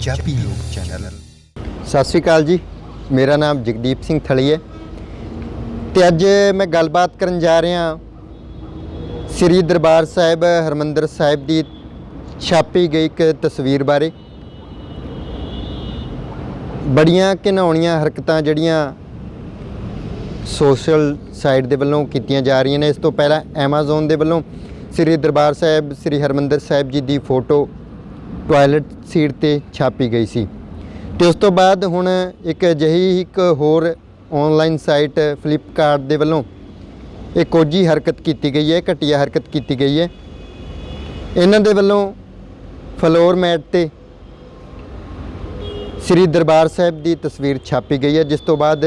ਪੰਜਾਬੀ ਲੋਕ ਚੈਨਲ। ਸਤਿ ਸ਼੍ਰੀ ਅਕਾਲ ਜੀ। ਮੇਰਾ ਨਾਮ ਜਗਦੀਪ ਸਿੰਘ ਥਲੀ ਹੈ। ਤੇ ਅੱਜ ਮੈਂ ਗੱਲਬਾਤ ਕਰਨ ਜਾ ਰਿਹਾ ਸ੍ਰੀ ਦਰਬਾਰ ਸਾਹਿਬ ਹਰਮੰਦਰ ਸਾਹਿਬ ਦੀ ਛਾਪੀ ਗਈ ਇੱਕ ਤਸਵੀਰ ਬਾਰੇ। ਬੜੀਆਂ ਘਿਨਾਉਣੀਆਂ ਹਰਕਤਾਂ ਜਿਹੜੀਆਂ ਸੋਸ਼ਲ ਸਾਈਟ ਦੇ ਵੱਲੋਂ ਕੀਤੀਆਂ ਜਾ ਰਹੀਆਂ ਨੇ। ਇਸ ਤੋਂ ਪਹਿਲਾਂ Amazon ਦੇ ਵੱਲੋਂ ਸ੍ਰੀ ਦਰਬਾਰ ਸਾਹਿਬ, ਸ੍ਰੀ ਹਰਮੰਦਰ ਸਾਹਿਬ ਜੀ ਦੀ ਫੋਟੋ ਟਾਇਲਟ ਸੀਟ ਤੇ ਛਾਪੀ ਗਈ ਸੀ। ਤੇ ਉਸ ਤੋਂ ਬਾਅਦ ਹੁਣ ਇੱਕ ਅਜਿਹੀ ਇੱਕ ਹੋਰ ਆਨਲਾਈਨ ਸਾਈਟ ਫਲਿੱਪਕਾਰਟ ਦੇ ਵੱਲੋਂ ਇੱਕ ਕੋਜੀ ਹਰਕਤ ਕੀਤੀ ਗਈ ਹੈ, ਘਟੀਆ ਹਰਕਤ ਕੀਤੀ ਗਈ ਹੈ। ਇਹਨਾਂ ਦੇ ਵੱਲੋਂ ਫਲੋਰ ਮੈਟ ਤੇ ਸ੍ਰੀ ਦਰਬਾਰ ਸਾਹਿਬ ਦੀ ਤਸਵੀਰ ਛਾਪੀ ਗਈ ਹੈ, ਜਿਸ ਤੋਂ ਬਾਅਦ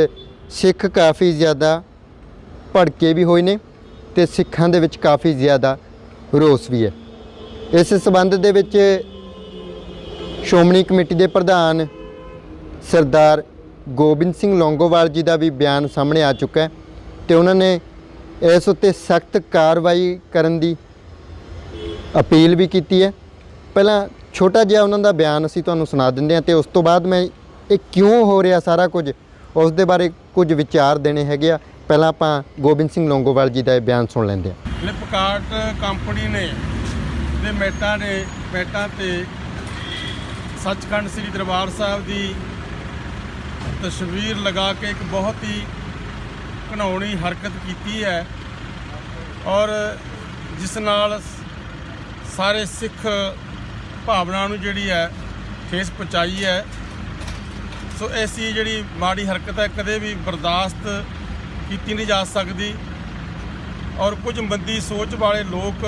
ਸਿੱਖ ਕਾਫੀ ਜ਼ਿਆਦਾ ਭੜਕੇ ਵੀ ਹੋਏ ਨੇ ਤੇ ਸਿੱਖਾਂ ਦੇ ਵਿੱਚ ਕਾਫੀ ਜ਼ਿਆਦਾ ਰੋਸ ਵੀ ਹੈ। ਇਸ ਸਬੰਧ ਦੇ ਵਿੱਚ ਸ਼੍ਰੋਮਣੀ ਕਮੇਟੀ ਦੇ ਪ੍ਰਧਾਨ ਸਰਦਾਰ ਗੋਬਿੰਦ ਸਿੰਘ ਲੌਂਗੋਵਾਲ ਜੀ ਦਾ ਵੀ ਬਿਆਨ ਸਾਹਮਣੇ ਆ ਚੁੱਕਾ ਹੈ ਤੇ ਉਹਨਾਂ ਨੇ ਇਸ ਉੱਤੇ ਸਖਤ ਕਾਰਵਾਈ ਕਰਨ ਦੀ ਅਪੀਲ ਵੀ ਕੀਤੀ ਹੈ। ਪਹਿਲਾਂ ਛੋਟਾ ਜਿਹਾ ਉਹਨਾਂ ਦਾ ਬਿਆਨ ਅਸੀਂ ਤੁਹਾਨੂੰ ਸੁਣਾ ਦਿੰਦੇ ਹਾਂ ਤੇ ਉਸ ਤੋਂ ਬਾਅਦ ਮੈਂ ਇਹ ਕਿਉਂ ਹੋ ਰਿਹਾ ਸਾਰਾ ਕੁਝ, ਉਸ ਦੇ ਬਾਰੇ ਕੁਝ ਵਿਚਾਰ ਦੇਣੇ ਹੈਗੇ ਆ। ਪਹਿਲਾਂ ਆਪਾਂ ਗੋਬਿੰਦ ਸਿੰਘ ਲੌਂਗੋਵਾਲ ਜੀ ਦਾ ਇਹ ਬਿਆਨ ਸੁਣ ਲੈਂਦੇ ਹਾਂ। ਫਲਿੱਪਕਾਰਟ ਕੰਪਨੀ ਨੇ ਦੇ ਮੈਟਾਂ ਨੇ ਮੈਟਾਂ ਤੇ ਸੱਚਖੰਡ ਸ੍ਰੀ ਦਰਬਾਰ ਸਾਹਿਬ ਦੀ ਤਸਵੀਰ ਲਗਾ ਕੇ ਇੱਕ ਬਹੁਤ ਹੀ ਘਣਾਉਣੀ ਹਰਕਤ ਕੀਤੀ ਹੈ ਔਰ ਜਿਸ ਨਾਲ ਸਾਰੇ ਸਿੱਖ ਭਾਵਨਾ ਨੂੰ ਜਿਹੜੀ ਹੈ ਠੇਸ ਪਹੁੰਚਾਈ ਹੈ। ਸੋ ਐਸੀ ਜਿਹੜੀ ਮਾੜੀ ਹਰਕਤ ਹੈ, ਕਦੇ ਵੀ ਬਰਦਾਸ਼ਤ ਕੀਤੀ ਨਹੀਂ ਜਾ ਸਕਦੀ। ਔਰ ਕੁਝ ਮੰਦੀ ਸੋਚ ਵਾਲੇ ਲੋਕ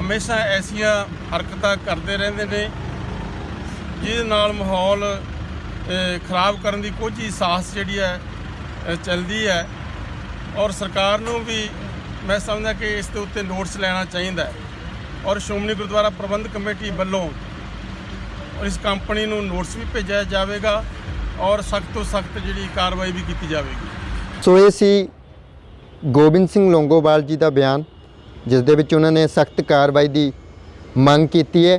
ਹਮੇਸ਼ਾ ਐਸੀਆਂ ਹਰਕਤਾਂ ਕਰਦੇ ਰਹਿੰਦੇ ਨੇ ਜਿਹਦੇ ਨਾਲ ਮਾਹੌਲ ਖਰਾਬ ਕਰਨ ਦੀ ਕੁਝ ਹੀ ਸਾਹਸ ਜਿਹੜੀ ਹੈ ਅ, ਚੱਲਦੀ ਹੈ। ਔਰ ਸਰਕਾਰ ਨੂੰ ਵੀ ਮੈਂ ਸਮਝਦਾ ਕਿ ਇਸ ਦੇ ਉੱਤੇ ਨੋਟਸ ਲੈਣਾ ਚਾਹੀਦਾ ਹੈ। ਔਰ ਸ਼੍ਰੋਮਣੀ ਗੁਰਦੁਆਰਾ ਪ੍ਰਬੰਧਕ ਕਮੇਟੀ ਵੱਲੋਂ ਇਸ ਕੰਪਨੀ ਨੂੰ ਨੋਟਿਸ ਵੀ ਭੇਜਿਆ ਜਾਵੇਗਾ ਔਰ ਸਖਤ ਤੋਂ ਸਖਤ ਜਿਹੜੀ ਕਾਰਵਾਈ ਵੀ ਕੀਤੀ ਜਾਵੇਗੀ। ਸੋ ਇਹ ਸੀ ਗੋਬਿੰਦ ਸਿੰਘ ਲੌਂਗੋਵਾਲ ਜੀ ਦਾ ਬਿਆਨ ਜਿਸ ਦੇ ਵਿੱਚ ਉਹਨਾਂ ਨੇ ਸਖਤ ਕਾਰਵਾਈ ਦੀ ਮੰਗ ਕੀਤੀ ਹੈ।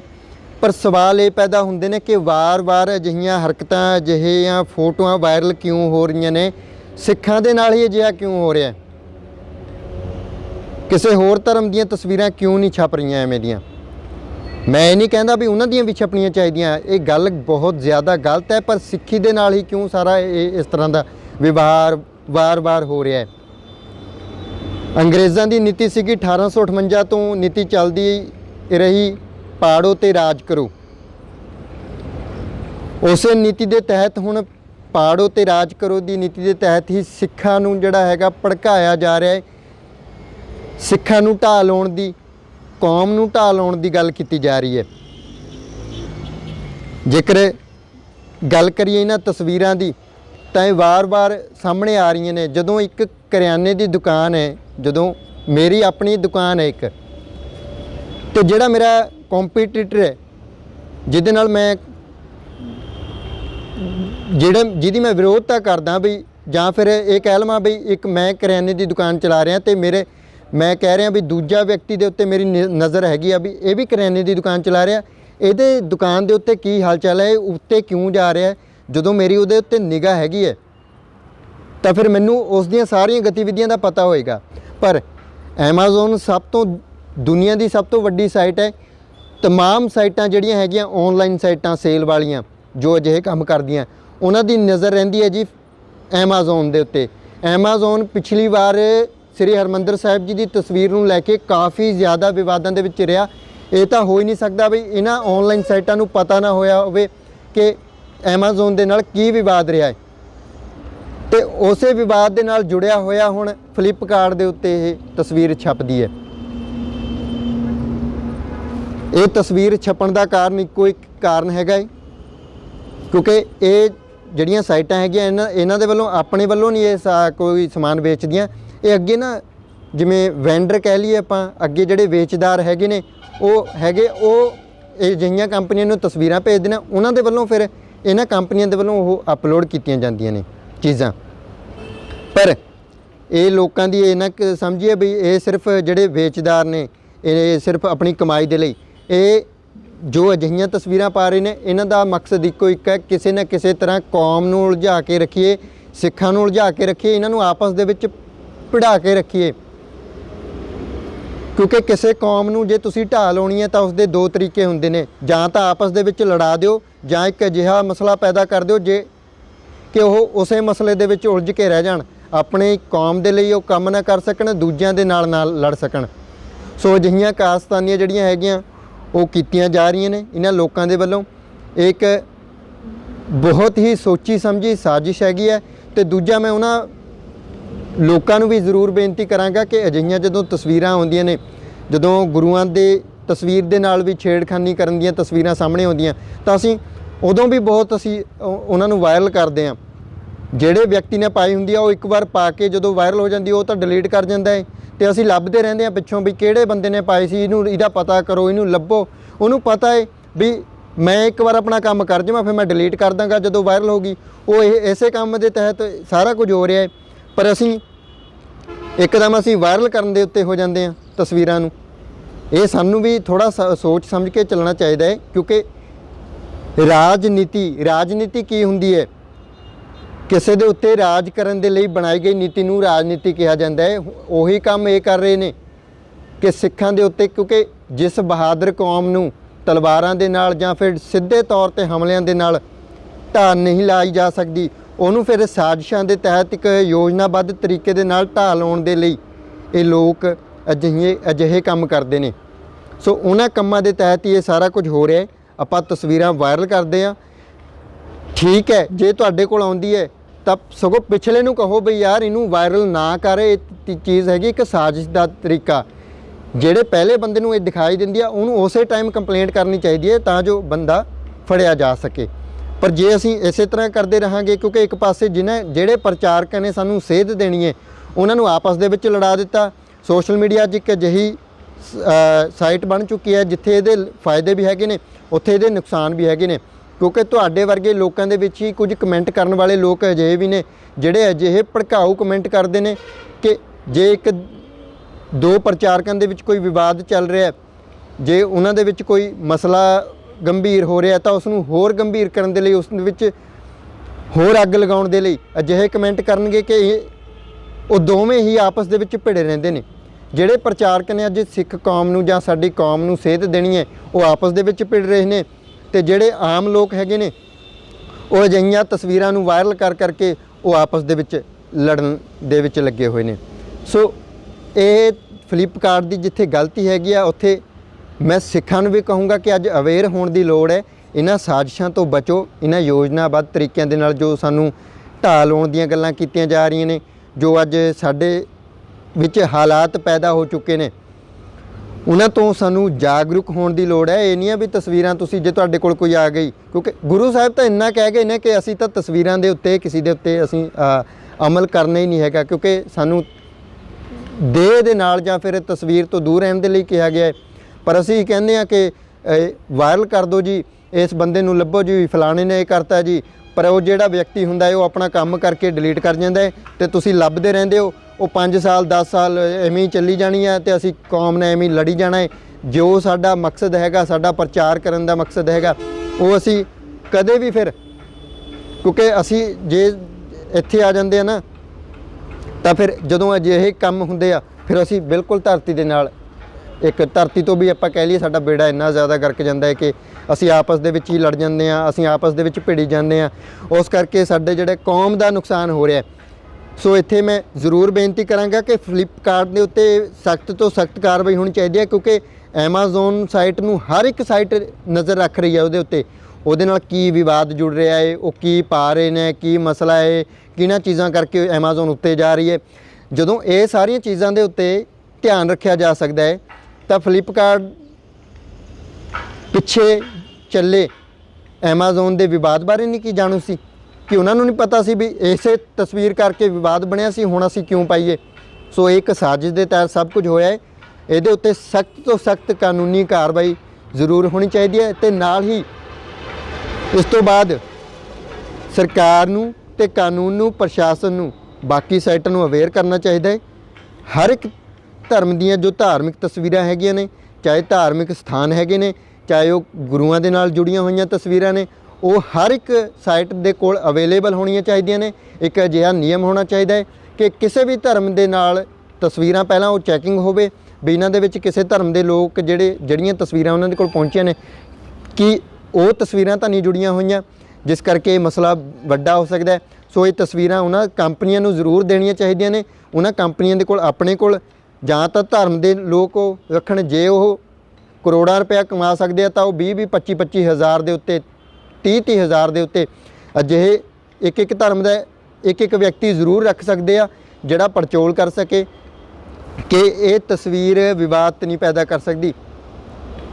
ਪਰ ਸਵਾਲ ਇਹ ਪੈਦਾ ਹੁੰਦੇ ਨੇ ਕਿ ਵਾਰ-ਵਾਰ ਅਜਿਹੀਆਂ ਹਰਕਤਾਂ, ਅਜਿਹੀਆਂ ਫੋਟੋਆਂ ਵਾਇਰਲ ਕਿਉਂ ਹੋ ਰਹੀਆਂ ਨੇ? ਸਿੱਖਾਂ ਦੇ ਨਾਲ ਹੀ ਅਜਿਹਾ ਕਿਉਂ ਹੋ ਰਿਹਾ? ਕਿਸੇ ਹੋਰ ਧਰਮ ਦੀਆਂ ਤਸਵੀਰਾਂ ਕਿਉਂ ਨਹੀਂ ਛਪ ਰਹੀਆਂ ਐਵੇਂ ਦੀਆਂ? ਮੈਂ ਇਹ ਨਹੀਂ ਕਹਿੰਦਾ ਵੀ ਉਹਨਾਂ ਦੀਆਂ ਵੀ ਛਪਣੀਆਂ ਚਾਹੀਦੀਆਂ। ਇਹ ਗੱਲ ਬਹੁਤ ਜ਼ਿਆਦਾ ਗਲਤ ਹੈ, ਪਰ ਸਿੱਖੀ ਦੇ ਨਾਲ ਹੀ ਕਿਉਂ ਸਾਰਾ ਇਹ, ਇਸ ਤਰ੍ਹਾਂ ਦਾ ਵਿਵਹਾਰ ਵਾਰ-ਵਾਰ ਹੋ ਰਿਹਾ ਹੈ? ਅੰਗਰੇਜ਼ਾਂ ਦੀ ਨੀਤੀ ਸੀਗੀ 1858 ਤੋਂ ਨੀਤੀ ਚੱਲਦੀ ਰਹੀ। ਪਾੜੋ ਤੇ ਰਾਜ ਕਰੋ। ਉਸੇ ਨੀਤੀ ਦੇ ਤਹਿਤ ਹੁਣ ਪਾੜੋ ਤੇ ਰਾਜ ਕਰੋ ਦੀ ਨੀਤੀ ਦੇ ਤਹਿਤ ਹੀ ਸਿੱਖਾਂ ਨੂੰ ਜਿਹੜਾ ਹੈਗਾ ਭੜਕਾਇਆ ਜਾ ਰਿਹਾ ਹੈ। ਸਿੱਖਾਂ ਨੂੰ ਢਾਹ ਲਾਉਣ ਦੀ, ਕੌਮ ਨੂੰ ਢਾਹ ਲਾਉਣ ਦੀ ਗੱਲ ਕੀਤੀ ਜਾ ਰਹੀ ਹੈ। ਜੇਕਰ ਗੱਲ ਕਰੀਏ ਇਹਨਾਂ ਤਸਵੀਰਾਂ ਦੀ, ਤਾਂ ਇਹ ਵਾਰ-ਵਾਰ ਸਾਹਮਣੇ ਆ ਰਹੀਆਂ ਨੇ। ਜਦੋਂ ਇੱਕ ਕਰਿਆਨੇ ਦੀ ਦੁਕਾਨ ਹੈ, ਜਦੋਂ ਮੇਰੀ ਆਪਣੀ ਦੁਕਾਨ ਹੈ ਇੱਕ, ਤੇ ਜਿਹੜਾ ਮੇਰਾ ਕੰਪੀਟੀਟਰ ਹੈ, ਜਿਹਦੇ ਨਾਲ ਮੈਂ ਜਿਹੜਾ, ਜਿਹਦੀ ਮੈਂ ਵਿਰੋਧਤਾ ਕਰਦਾ ਵੀ ਜਾਂ ਫਿਰ ਇਹ ਕਹਿ ਲਵਾਂ ਵੀ ਇੱਕ ਮੈਂ ਕਰਿਆਨੇ ਦੀ ਦੁਕਾਨ ਚਲਾ ਰਿਹਾ ਤੇ ਮੇਰੇ, ਮੈਂ ਕਹਿ ਰਿਹਾ ਵੀ ਦੂਜਾ ਵਿਅਕਤੀ ਦੇ ਉੱਤੇ ਮੇਰੀ ਨਿ- ਨਜ਼ਰ ਹੈਗੀ ਆ ਵੀ ਇਹ ਵੀ ਕਰਿਆਨੇ ਦੀ ਦੁਕਾਨ ਚਲਾ ਰਿਹਾ। ਇਹਦੇ ਦੁਕਾਨ ਦੇ ਉੱਤੇ ਕੀ ਹਾਲਚਾਲ ਹੈ, ਇਹ ਉੱਤੇ ਕਿਉਂ ਜਾ ਰਿਹਾ? ਜਦੋਂ ਮੇਰੀ ਉਹਦੇ ਉੱਤੇ ਨਿਗਾਹ ਹੈਗੀ ਹੈ, ਤਾਂ ਫਿਰ ਮੈਨੂੰ ਉਸ ਦੀਆਂ ਸਾਰੀਆਂ ਗਤੀਵਿਧੀਆਂ ਦਾ ਪਤਾ ਹੋਏਗਾ। ਪਰ Amazon ਸਭ ਤੋਂ, ਦੁਨੀਆ ਦੀ ਸਭ ਤੋਂ ਵੱਡੀ ਸਾਈਟ ਹੈ तमाम ਸਾਈਟਾਂ ਜਿਹੜੀਆਂ ਹੈਗੀਆਂ ਆਨਲਾਈਨ ਸਾਈਟਾਂ ਸੇਲ ਵਾਲੀਆਂ ਜੋ ਅਜਿਹੇ ਕੰਮ ਕਰਦੀਆਂ ਉਹਨਾਂ ਦੀ ਨਜ਼ਰ ਰਹਿੰਦੀ ਹੈ ਜੀ Amazon ਦੇ ਉੱਤੇ Amazon ਪਿਛਲੀ ਵਾਰ ਸ੍ਰੀ ਹਰਮੰਦਰ ਸਾਹਿਬ ਜੀ ਦੀ ਤਸਵੀਰ ਨੂੰ ਲੈ ਕੇ ਕਾਫੀ ਜ਼ਿਆਦਾ ਵਿਵਾਦਾਂ ਦੇ ਵਿੱਚ ਰਿਹਾ ਇਹ ਤਾਂ ਹੋ ਹੀ ਨਹੀਂ ਸਕਦਾ ਵੀ ਇਹਨਾਂ ਆਨਲਾਈਨ ਸਾਈਟਾਂ ਨੂੰ ਪਤਾ ਨਾ ਹੋਇਆ ਹੋਵੇ ਕਿ Amazon ਦੇ ਨਾਲ ਕੀ ਵਿਵਾਦ ਰਿਹਾ ਹੈ ਤੇ ਉਸੇ ਵਿਵਾਦ ਦੇ ਨਾਲ ਜੁੜਿਆ ਹੋਇਆ ਹੁਣ ਫਲਿੱਪਕਾਰਟ ਦੇ ਉੱਤੇ ਇਹ ਤਸਵੀਰ ਛਪਦੀ ਹੈ ਇਹ ਤਸਵੀਰ ਛਪਣ ਦਾ ਕਾਰਨ ਇੱਕੋ ਇੱਕ ਕਾਰਨ ਹੈਗਾ ਹੈ ਕਿਉਂਕਿ ਇਹ ਜਿਹੜੀਆਂ ਸਾਈਟਾਂ ਹੈਗੀਆਂ, ਇਹਨਾਂ ਇਹਨਾਂ ਦੇ ਵੱਲੋਂ, ਆਪਣੇ ਵੱਲੋਂ ਨਹੀਂ ਇਹ ਸਾ- ਕੋਈ ਸਮਾਨ ਵੇਚਦੀਆਂ। ਇਹ ਅੱਗੇ ਨਾ, ਜਿਵੇਂ ਵੈਂਡਰ ਕਹਿ ਲਈਏ ਆਪਾਂ, ਅੱਗੇ ਜਿਹੜੇ ਵੇਚਦਾਰ ਹੈਗੇ ਨੇ, ਉਹ ਹੈਗੇ, ਉਹ ਇਹ ਜਿਹੀਆਂ ਕੰਪਨੀਆਂ ਨੂੰ ਤਸਵੀਰਾਂ ਭੇਜਦੇ ਨੇ, ਉਹਨਾਂ ਦੇ ਵੱਲੋਂ ਫਿਰ ਇਹਨਾਂ ਕੰਪਨੀਆਂ ਦੇ ਵੱਲੋਂ ਉਹ ਅਪਲੋਡ ਕੀਤੀਆਂ ਜਾਂਦੀਆਂ ਨੇ ਚੀਜ਼ਾਂ। ਪਰ ਇਹ ਲੋਕਾਂ ਦੀ ਇਹ ਨਾ ਕਿ ਸਮਝੀਏ ਵੀ ਇਹ ਸਿਰਫ ਜਿਹੜੇ ਵੇਚਦਾਰ ਨੇ, ਇਹ ਸਿਰਫ ਆਪਣੀ ਕਮਾਈ ਦੇ ਲਈ ਇਹ ਜੋ ਅਜਿਹੀਆਂ ਤਸਵੀਰਾਂ ਪਾ ਰਹੇ ਨੇ, ਇਹਨਾਂ ਦਾ ਮਕਸਦ ਇੱਕੋ ਇੱਕ ਹੈ, ਕਿਸੇ ਨਾ ਕਿਸੇ ਤਰ੍ਹਾਂ ਕੌਮ ਨੂੰ ਉਲਝਾ ਕੇ ਰੱਖੀਏ, ਸਿੱਖਾਂ ਨੂੰ ਉਲਝਾ ਕੇ ਰੱਖੀਏ, ਇਹਨਾਂ ਨੂੰ ਆਪਸ ਦੇ ਵਿੱਚ ਭਿੜਾ ਕੇ ਰੱਖੀਏ। ਕਿਉਂਕਿ ਕਿਸੇ ਕੌਮ ਨੂੰ ਜੇ ਤੁਸੀਂ ਢਾਹ ਲਾਉਣੀ ਹੈ ਤਾਂ ਉਸ ਦੇ ਦੋ ਤਰੀਕੇ ਹੁੰਦੇ ਨੇ। ਜਾਂ ਤਾਂ ਆਪਸ ਦੇ ਵਿੱਚ ਲੜਾ ਦਿਓ, ਜਾਂ ਇੱਕ ਅਜਿਹਾ ਮਸਲਾ ਪੈਦਾ ਕਰ ਦਿਓ ਜੇ ਕਿ ਉਹ ਉਸੇ ਮਸਲੇ ਦੇ ਵਿੱਚ ਉਲਝ ਕੇ ਰਹਿ ਜਾਣ। ਆਪਣੀ ਕੌਮ ਦੇ ਲਈ ਉਹ ਕੰਮ ਨਾ ਕਰ ਸਕਣ, ਦੂਜਿਆਂ ਦੇ ਨਾਲ ਨਾਲ ਲੜ ਸਕਣ। ਸੋ ਅਜਿਹੀਆਂ ਕਾਸਤਾਨੀਆਂ ਜਿਹੜੀਆਂ ਹੈਗੀਆਂ ਉਹ ਕੀਤੀਆਂ ਜਾ ਰਹੀਆਂ ਨੇ ਇਹਨਾਂ ਲੋਕਾਂ ਦੇ ਵੱਲੋਂ। ਇਹ ਇੱਕ ਬਹੁਤ ਹੀ ਸੋਚੀ ਸਮਝੀ ਸਾਜ਼ਿਸ਼ ਹੈਗੀ ਹੈ ਤੇ ਦੂਜਾ ਮੈਂ ਉਹਨਾਂ ਲੋਕਾਂ ਨੂੰ ਵੀ ਜ਼ਰੂਰ ਬੇਨਤੀ ਕਰਾਂਗਾ ਕਿ ਅਜਿਹੀਆਂ ਜਦੋਂ ਤਸਵੀਰਾਂ ਆਉਂਦੀਆਂ ਨੇ, ਜਦੋਂ ਗੁਰੂਆਂ ਦੇ ਤਸਵੀਰ ਦੇ ਨਾਲ ਵੀ ਛੇੜਖਾਨੀ ਕਰਨ ਦੀਆਂ ਤਸਵੀਰਾਂ ਸਾਹਮਣੇ ਆਉਂਦੀਆਂ, ਤਾਂ ਅਸੀਂ ਉਦੋਂ ਵੀ ਬਹੁਤ ਅਸੀਂ ਉਹਨਾਂ ਨੂੰ ਵਾਇਰਲ ਕਰਦੇ ਹਾਂ। ਜਿਹੜੇ ਵਿਅਕਤੀ ਨੇ ਪਾਈ ਹੁੰਦੀ ਆ, ਉਹ ਇੱਕ ਵਾਰ ਪਾ ਕੇ ਜਦੋਂ ਵਾਇਰਲ ਹੋ ਜਾਂਦੀ, ਉਹ ਤਾਂ ਡਿਲੀਟ ਕਰ ਜਾਂਦਾ ਹੈ। ਤੇ ਅਸੀਂ ਲੱਭਦੇ ਰਹਿੰਦੇ ਆ ਪਿੱਛੋਂ ਵੀ ਕਿਹੜੇ ਬੰਦੇ ਨੇ ਪਾਈ ਸੀ, ਇਹਨੂੰ ਇਹਦਾ ਪਤਾ ਕਰੋ, ਇਹਨੂੰ ਲੱਭੋ। ਉਹਨੂੰ ਪਤਾ ਹੈ ਵੀ ਮੈਂ ਇੱਕ ਵਾਰ ਆਪਣਾ ਕੰਮ ਕਰ ਜਾਵਾਂ, ਫਿਰ ਮੈਂ ਡਿਲੀਟ ਕਰ ਦਾਂਗਾ, ਜਦੋਂ ਵਾਇਰਲ ਹੋਗੀ ਉਹ ਇਹ ਇਸੇ ਕੰਮ ਦੇ ਤਹਿਤ ਸਾਰਾ ਕੁਝ ਹੋ ਰਿਹਾ ਹੈ ਪਰ ਅਸੀਂ ਇੱਕਦਮ ਅਸੀਂ ਵਾਇਰਲ ਕਰਨ ਦੇ ਉੱਤੇ ਹੋ ਜਾਂਦੇ ਆ ਤਸਵੀਰਾਂ ਨੂੰ। ਇਹ ਸਾਨੂੰ ਵੀ ਥੋੜਾ ਸੋਚ ਸਮਝ ਕੇ ਚੱਲਣਾ ਚਾਹੀਦਾ ਹੈ ਕਿਉਂਕਿ ਰਾਜਨੀਤੀ ਰਾਜਨੀਤੀ ਕੀ ਹੁੰਦੀ ਹੈ ਕਿਸੇ ਦੇ ਉੱਤੇ ਰਾਜ ਕਰਨ ਦੇ ਲਈ ਬਣਾਈ ਗਈ ਨੀਤੀ ਨੂੰ ਰਾਜਨੀਤੀ ਕਿਹਾ ਜਾਂਦਾ ਹੈ। ਉਹੀ ਕੰਮ ਇਹ ਕਰ ਰਹੇ ਨੇ ਕਿ ਸਿੱਖਾਂ ਦੇ ਉੱਤੇ, ਕਿਉਂਕਿ ਜਿਸ ਬਹਾਦਰ ਕੌਮ ਨੂੰ ਤਲਵਾਰਾਂ ਦੇ ਨਾਲ ਜਾਂ ਫਿਰ ਸਿੱਧੇ ਤੌਰ ਤੇ ਹਮਲਿਆਂ ਦੇ ਨਾਲ ਢਾਹ ਨਹੀਂ ਲਾਈ ਜਾ ਸਕਦੀ, ਉਹਨੂੰ ਫਿਰ ਸਾਜ਼ਿਸ਼ਾਂ ਦੇ ਤਹਿਤ ਇੱਕ ਯੋਜਨਾਬੱਧ ਤਰੀਕੇ ਦੇ ਨਾਲ ਢਾਹ ਲਾਉਣ ਦੇ ਲਈ ਇਹ ਲੋਕ ਅਜਿਹੇ ਅਜਿਹੇ ਕੰਮ ਕਰਦੇ ਨੇ। ਸੋ ਉਹਨਾਂ ਕੰਮਾਂ ਦੇ ਤਹਿਤ ਹੀ ਇਹ ਸਾਰਾ ਕੁਝ ਹੋ ਰਿਹਾ ਹੈ। ਆਪਾਂ ਤਸਵੀਰਾਂ ਵਾਇਰਲ ਕਰਦੇ ਆ ਠੀਕ ਹੈ, ਜੇ ਤੁਹਾਡੇ ਕੋਲ ਆਉਂਦੀ ਹੈ ਤਾਂ ਸਗੋਂ ਪਿਛਲੇ ਨੂੰ ਕਹੋ ਬਈ ਯਾਰ ਇਹਨੂੰ ਵਾਇਰਲ ਨਾ ਕਰ, ਇਹ ਤ- ਚੀਜ਼ ਹੈਗੀ ਇੱਕ ਸਾਜ਼ਿਸ਼ ਦਾ ਤਰੀਕਾ। ਜਿਹੜੇ ਪਹਿਲੇ ਬੰਦੇ ਨੂੰ ਇਹ ਦਿਖਾਈ ਦਿੰਦੀ ਆ, ਉਹਨੂੰ ਉਸੇ ਟਾਈਮ ਕੰਪਲੇਂਟ ਕਰਨੀ ਚਾਹੀਦੀ ਹੈ ਤਾਂ ਜੋ ਬੰਦਾ ਫੜਿਆ ਜਾ ਸਕੇ। ਪਰ ਜੇ ਅਸੀਂ ਇਸੇ ਤਰ੍ਹਾਂ ਕਰਦੇ ਰਹਾਂਗੇ, ਕਿਉਂਕਿ ਇੱਕ ਪਾਸੇ ਜਿਨ੍ਹਾਂ, ਜਿਹੜੇ ਪ੍ਰਚਾਰਕਾਂ ਨੇ ਸਾਨੂੰ ਸੇਧ ਦੇਣੀ ਹੈ, ਉਹਨਾਂ ਨੂੰ ਆਪਸ ਦੇ ਵਿੱਚ ਲੜਾ ਦਿੱਤਾ। ਸੋਸ਼ਲ ਮੀਡੀਆ ਅੱਜ ਇੱਕ ਅਜਿਹੀ ਸ- ਸਾਈਟ ਬਣ ਚੁੱਕੀ ਹੈ, ਜਿੱਥੇ ਇਹਦੇ ਫਾਇਦੇ ਵੀ ਹੈਗੇ ਨੇ, ਉੱਥੇ ਇਹਦੇ ਨੁਕਸਾਨ ਵੀ ਹੈਗੇ ਨੇ। ਕਿਉਂਕਿ ਤੁਹਾਡੇ ਵਰਗੇ ਲੋਕਾਂ ਦੇ ਵਿੱਚ ਹੀ ਕੁਝ ਕਮੈਂਟ ਕਰਨ ਵਾਲੇ ਲੋਕ ਅਜਿਹੇ ਵੀ ਨੇ ਜਿਹੜੇ ਅਜਿਹੇ ਭੜਕਾਊ ਕਮੈਂਟ ਕਰਦੇ ਨੇ ਕਿ ਜੇ ਇੱਕ ਦੋ ਪ੍ਰਚਾਰਕਾਂ ਦੇ ਵਿੱਚ ਕੋਈ ਵਿਵਾਦ ਚੱਲ ਰਿਹਾ ਹੈ, ਜੇ ਉਹਨਾਂ ਦੇ ਵਿੱਚ ਕੋਈ ਮਸਲਾ ਗੰਭੀਰ ਹੋ ਰਿਹਾ ਤਾਂ ਉਸ ਨੂੰ ਹੋਰ ਗੰਭੀਰ ਕਰਨ ਦੇ ਲਈ ਉਸ ਵਿੱਚ ਹੋਰ ਅੱਗ ਲਗਾਉਣ ਦੇ ਲਈ ਅਜਿਹੇ ਕਮੈਂਟ ਕਰਨਗੇ ਕਿ ਇਹ ਉਹ ਦੋਵੇਂ ਹੀ ਆਪਸ ਦੇ ਵਿੱਚ ਭਿੜੇ ਰਹਿੰਦੇ ਨੇ। ਜਿਹੜੇ ਪ੍ਰਚਾਰਕ ਨੇ ਅੱਜ ਸਿੱਖ ਕੌਮ ਨੂੰ ਜਾਂ ਸਾਡੀ ਕੌਮ ਨੂੰ ਸੇਧ ਦੇਣੀ ਹੈ ਉਹ ਆਪਸ ਦੇ ਵਿੱਚ ਭਿੜ ਰਹੇ ਨੇ। ਤੇ ਜਿਹੜੇ ਆਮ ਲੋਕ ਹੈਗੇ ਨੇ, ਉਹ ਅਜਿਹੀਆਂ ਤਸਵੀਰਾਂ ਨੂੰ ਵਾਇਰਲ ਕਰ ਕਰਕੇ ਉਹ ਆਪਸ ਦੇ ਵਿੱਚ ਲੜਨ ਦੇ ਵਿੱਚ ਲੱਗੇ ਹੋਏ ਨੇ। ਸੋ ਇਹ ਫਲਿੱਪਕਾਰਟ ਦੀ ਜਿੱਥੇ ਗਲਤੀ ਹੈਗੀ ਆ, ਉੱਥੇ ਮੈਂ ਸਿੱਖਾਂ ਨੂੰ ਵੀ ਕਹੂੰਗਾ ਕਿ ਅੱਜ ਅਵੇਅਰ ਹੋਣ ਦੀ ਲੋੜ ਹੈ। ਇਹਨਾਂ ਸਾਜ਼ਿਸ਼ਾਂ ਤੋਂ ਬਚੋ, ਇਹਨਾਂ ਯੋਜਨਾਬੱਧ ਤਰੀਕਿਆਂ ਦੇ ਨਾਲ ਜੋ ਸਾਨੂੰ ਢਾਹ ਲਾਉਣ ਦੀਆਂ ਗੱਲਾਂ ਕੀਤੀਆਂ ਜਾ ਰਹੀਆਂ ਨੇ, ਜੋ ਅੱਜ ਸਾਡੇ ਵਿੱਚ ਹਾਲਾਤ ਪੈਦਾ ਹੋ ਚੁੱਕੇ ਨੇ। ਉਹਨਾਂ ਤੋਂ ਸਾਨੂੰ ਜਾਗਰੂਕ ਹੋਣ ਦੀ ਲੋੜ ਹੈ। ਇਹ ਨਹੀਂ ਆ ਵੀ ਤਸਵੀਰਾਂ ਤੁਸੀਂ ਜੇ ਤੁਹਾਡੇ ਕੋਲ ਕੋਈ ਆ ਗਈ, ਕਿਉਂਕਿ ਗੁਰੂ ਸਾਹਿਬ ਤਾਂ ਇੰਨਾ ਕਹਿ ਗਏ ਨੇ ਕਿ ਅਸੀਂ ਤਾਂ ਤਸਵੀਰਾਂ ਦੇ ਉੱਤੇ, ਕਿਸੇ ਦੇ ਉੱਤੇ ਅਸੀਂ ਅਮਲ ਕਰਨਾ ਹੀ ਨਹੀਂ ਹੈਗਾ, ਕਿਉਂਕਿ ਸਾਨੂੰ ਦੇਹ ਦੇ ਨਾਲ ਜਾਂ ਫਿਰ ਤਸਵੀਰ ਤੋਂ ਦੂਰ ਰਹਿਣ ਦੇ ਲਈ ਕਿਹਾ ਗਿਆ ਹੈ। ਪਰ ਅਸੀਂ ਕਹਿੰਦੇ ਆ ਕਿ ਵਾਇਰਲ ਕਰ ਦਿਓ ਜੀ, ਇਸ ਬੰਦੇ ਨੂੰ ਲੱਭੋ ਜੀ, ਫਲਾਣੇ ਨੇ ਇਹ ਕਰਤਾ ਜੀ, ਪਰ ਉਹ ਜਿਹੜਾ ਵਿਅਕਤੀ ਹੁੰਦਾ ਹੈ, ਉਹ ਆਪਣਾ ਕੰਮ ਕਰਕੇ ਡਿਲੀਟ ਕਰ ਜਾਂਦਾ ਹੈ ਤੇ ਤੁਸੀਂ ਲੱਭਦੇ ਰਹਿੰਦੇ ਹੋ। ਉਹ 5 ਸਾਲ 10 ਸਾਲ ਐਵੇਂ ਹੀ ਚੱਲੀ ਜਾਣੀ ਆ ਤੇ ਅਸੀਂ ਕੌਮ ਨੇ ਐਵੇਂ ਲੜੀ ਜਾਣਾ ਹੈ ਜੋ ਸਾਡਾ ਮਕਸਦ ਹੈਗਾ, ਸਾਡਾ ਪ੍ਰਚਾਰ ਕਰਨ ਦਾ ਮਕਸਦ ਹੈਗਾ, ਉਹ ਅਸੀਂ ਕਦੇ ਵੀ ਫਿਰ ਕਿਉਂਕਿ ਅਸੀਂ ਜੇ ਇੱਥੇ ਆ ਜਾਂਦੇ ਆ ਨਾ, ਤਾਂ ਫਿਰ ਜਦੋਂ ਅਜਿਹੇ ਕੰਮ ਹੁੰਦੇ ਆ, ਫਿਰ ਅਸੀਂ ਬਿਲਕੁਲ ਧਰਤੀ ਦੇ ਨਾਲ ਇੱਕ ਧਰਤੀ ਤੋਂ ਵੀ ਆਪਾਂ ਕਹਿ ਲਈਏ ਸਾਡਾ ਬੇੜਾ ਇੰਨਾ ਜ਼ਿਆਦਾ ਗਰਕ ਜਾਂਦਾ ਹੈ ਕਿ ਅਸੀਂ ਆਪਸ ਦੇ ਵਿੱਚ ਹੀ ਲੜ ਜਾਂਦੇ ਆ, ਅਸੀਂ ਆਪਸ ਦੇ ਵਿੱਚ ਭਿੜੀ ਜਾਂਦੇ ਆ। ਉਸ ਕਰਕੇ ਸਾਡੇ ਜਿਹੜੇ ਕੌਮ ਦਾ ਨੁਕਸਾਨ ਹੋ ਰਿਹਾ ਹੈ ਸੋ ਇੱਥੇ ਮੈਂ ਜ਼ਰੂਰ ਬੇਨਤੀ ਕਰਾਂਗਾ ਕਿ ਫਲਿੱਪਕਾਰਟ ਦੇ ਉੱਤੇ ਸਖਤ ਤੋਂ ਸਖਤ ਕਾਰਵਾਈ ਹੋਣੀ ਚਾਹੀਦੀ ਹੈ, ਕਿਉਂਕਿ Amazon ਸਾਈਟ ਨੂੰ ਹਰ ਇੱਕ ਸਾਈਟ ਨਜ਼ਰ ਰੱਖ ਰਹੀ ਹੈ ਉਹਦੇ ਉੱਤੇ। ਉਹਦੇ ਨਾਲ ਕੀ ਵਿਵਾਦ ਜੁੜ ਰਿਹਾ ਹੈ, ਉਹ ਕੀ ਪਾ ਰਹੇ ਨੇ, ਕੀ ਮਸਲਾ ਹੈ, ਕਿਹਨਾਂ ਚੀਜ਼ਾਂ ਕਰਕੇ Amazon ਉੱਤੇ ਜਾ ਰਹੀ ਹੈ। ਜਦੋਂ ਇਹ ਸਾਰੀਆਂ ਚੀਜ਼ਾਂ ਦੇ ਉੱਤੇ ਧਿਆਨ ਰੱਖਿਆ ਜਾ ਸਕਦਾ ਹੈ, ਤਾਂ ਫਲਿੱਪਕਾਰਟ ਪਿੱਛੇ ਚੱਲੇ। Amazon ਦੇ ਵਿਵਾਦ ਬਾਰੇ ਨਹੀਂ ਕੀ ਜਾਣੂ ਸੀ? ਕਿ ਉਹਨਾਂ ਨੂੰ ਨਹੀਂ ਪਤਾ ਸੀ ਵੀ ਇਸੇ ਤਸਵੀਰ ਕਰਕੇ ਵਿਵਾਦ ਬਣਿਆ ਸੀ, ਹੁਣ ਅਸੀਂ ਕਿਉਂ ਪਾਈਏ? ਸੋ ਇਹ ਇੱਕ ਸਾਜ਼ਿਸ਼ ਦੇ ਤਹਿਤ ਸਭ ਕੁਝ ਹੋਇਆ ਹੈ। ਇਹਦੇ ਉੱਤੇ ਸਖਤ ਤੋਂ ਸਖਤ ਕਾਨੂੰਨੀ ਕਾਰਵਾਈ ਜ਼ਰੂਰ ਹੋਣੀ ਚਾਹੀਦੀ ਹੈ ਤੇ ਨਾਲ ਹੀ ਇਸ ਤੋਂ ਬਾਅਦ ਸਰਕਾਰ ਨੂੰ ਤੇ ਕਾਨੂੰਨ ਨੂੰ, ਪ੍ਰਸ਼ਾਸਨ ਨੂੰ, ਬਾਕੀ ਸਾਈਟਾਂ ਨੂੰ ਅਵੇਅਰ ਕਰਨਾ ਚਾਹੀਦਾ ਹੈ। ਹਰ ਇੱਕ ਧਰਮ ਦੀਆਂ ਜੋ ਧਾਰਮਿਕ ਤਸਵੀਰਾਂ ਹੈਗੀਆਂ ਨੇ, ਚਾਹੇ ਧਾਰਮਿਕ ਸਥਾਨ ਹੈਗੇ ਨੇ, ਚਾਹੇ ਉਹ ਗੁਰੂਆਂ ਦੇ ਨਾਲ ਜੁੜੀਆਂ ਹੋਈਆਂ ਤਸਵੀਰਾਂ ਨੇ ਉਹ ਹਰ ਇੱਕ ਸਾਈਟ ਦੇ ਕੋਲ ਅਵੇਲੇਬਲ ਹੋਣੀਆਂ ਚਾਹੀਦੀਆਂ ਨੇ। ਇੱਕ ਅਜਿਹਾ ਨਿਯਮ ਹੋਣਾ ਚਾਹੀਦਾ ਹੈ ਕਿ ਕਿਸੇ ਵੀ ਧਰਮ ਦੇ ਨਾਲ ਤਸਵੀਰਾਂ ਪਹਿਲਾਂ ਉਹ ਚੈਕਿੰਗ ਹੋਵੇ ਵੀ ਇਹਨਾਂ ਦੇ ਵਿੱਚ ਕਿਸੇ ਧਰਮ ਦੇ ਲੋਕ ਜਿਹੜੇ, ਜਿਹੜੀਆਂ ਤਸਵੀਰਾਂ ਉਹਨਾਂ ਦੇ ਕੋਲ ਪਹੁੰਚੀਆਂ ਨੇ, ਕਿ ਉਹ ਤਸਵੀਰਾਂ ਤਾਂ ਨਹੀਂ ਜੁੜੀਆਂ ਹੋਈਆਂ, ਜਿਸ ਕਰਕੇ ਇਹ ਮਸਲਾ ਵੱਡਾ ਹੋ ਸਕਦਾ ਹੈ। ਸੋ ਇਹ ਤਸਵੀਰਾਂ ਉਹਨਾਂ ਕੰਪਨੀਆਂ ਨੂੰ ਜ਼ਰੂਰ ਦੇਣੀਆਂ ਚਾਹੀਦੀਆਂ ਨੇ। ਉਹਨਾਂ ਕੰਪਨੀਆਂ ਦੇ ਕੋਲ ਆਪਣੇ ਕੋਲ ਜਾਂ ਤਾਂ ਧਰਮ ਦੇ ਲੋਕ ਉਹ ਰੱਖਣ, ਜੇ ਉਹ ਕਰੋੜਾਂ ਰੁਪਇਆ ਕਮਾ ਸਕਦੇ ਆ, ਤਾਂ ਉਹ 20 20 25 25 ਹਜ਼ਾਰ ਦੇ ਉੱਤੇ 30 30 ਹਜ਼ਾਰ ਦੇ ਉੱਤੇ ਅਜਿਹੇ ਇੱਕ ਇੱਕ ਧਰਮ ਦਾ ਇੱਕ ਇੱਕ ਵਿਅਕਤੀ ਜ਼ਰੂਰ ਰੱਖ ਸਕਦੇ ਆ, ਜਿਹੜਾ ਪੜਚੋਲ ਕਰ ਸਕੇ ਕਿ ਇਹ ਤਸਵੀਰ ਵਿਵਾਦ ਨਹੀਂ ਪੈਦਾ ਕਰ ਸਕਦੀ।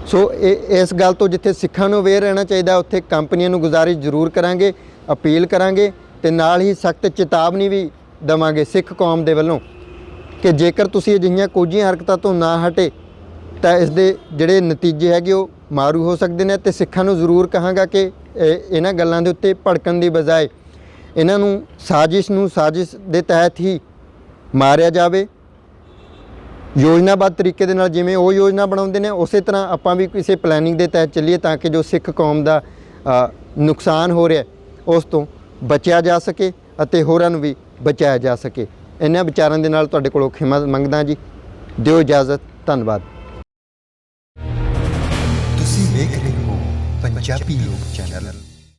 ਸੋ ਇਹ, ਇਸ ਗੱਲ ਤੋਂ ਜਿੱਥੇ ਸਿੱਖਾਂ ਨੂੰ ਅਵੇਅਰ ਰਹਿਣਾ ਚਾਹੀਦਾ, ਉੱਥੇ ਕੰਪਨੀਆਂ ਨੂੰ ਗੁਜ਼ਾਰਿਸ਼ ਜ਼ਰੂਰ ਕਰਾਂਗੇ, ਅਪੀਲ ਕਰਾਂਗੇ ਤੇ ਨਾਲ ਹੀ ਸਖਤ ਚੇਤਾਵਨੀ ਵੀ ਦਵਾਂਗੇ ਸਿੱਖ ਕੌਮ ਦੇ ਵੱਲੋਂ ਕਿ ਜੇਕਰ ਤੁਸੀਂ ਅਜਿਹੀਆਂ ਕੋਝੀਆਂ ਹਰਕਤਾਂ ਤੋਂ ਨਾ ਹਟੇ, ਤਾਂ ਇਸ ਦੇ ਜਿਹੜੇ ਨਤੀਜੇ ਹੈਗੇ ਉਹ ਮਾਰੂ ਹੋ ਸਕਦੇ ਨੇ ਤੇ ਸਿੱਖਾਂ ਨੂੰ ਜ਼ਰੂਰ ਕਹਾਂਗਾ ਕਿ ਇਹ- ਇਹਨਾਂ ਗੱਲਾਂ ਦੇ ਉੱਤੇ ਭੜਕਣ ਦੀ ਬਜਾਏ ਇਹਨਾਂ ਨੂੰ ਸਾਜ਼ਿਸ਼ ਨੂੰ ਸਾਜ਼ਿਸ਼ ਦੇ ਤਹਿਤ ਹੀ ਮਾਰਿਆ ਜਾਵੇ। ਯੋਜਨਾਬੱਧ ਤਰੀਕੇ ਦੇ ਨਾਲ ਜਿਵੇਂ ਉਹ ਯੋਜਨਾ ਬਣਾਉਂਦੇ ਨੇ, ਉਸੇ ਤਰ੍ਹਾਂ ਆਪਾਂ ਵੀ ਕਿਸੇ ਪਲੈਨਿੰਗ ਦੇ ਤਹਿਤ ਚੱਲੀਏ ਤਾਂ ਕਿ ਜੋ ਸਿੱਖ ਕੌਮ ਦਾ ਨੁਕਸਾਨ ਹੋ ਰਿਹਾ ਉਸ ਤੋਂ ਬਚਿਆ ਜਾ ਸਕੇ ਅਤੇ ਹੋਰਾਂ ਨੂੰ ਵੀ ਬਚਾਇਆ ਜਾ ਸਕੇ। ਇਹਨਾਂ ਵਿਚਾਰਾਂ ਦੇ ਨਾਲ ਤੁਹਾਡੇ ਕੋਲੋਂ ਖਿਮਾ ਮੰਗਦਾ ਜੀ। ਦਿਓ ਇਜਾਜ਼ਤ, ਧੰਨਵਾਦ। ਤੁਸੀਂ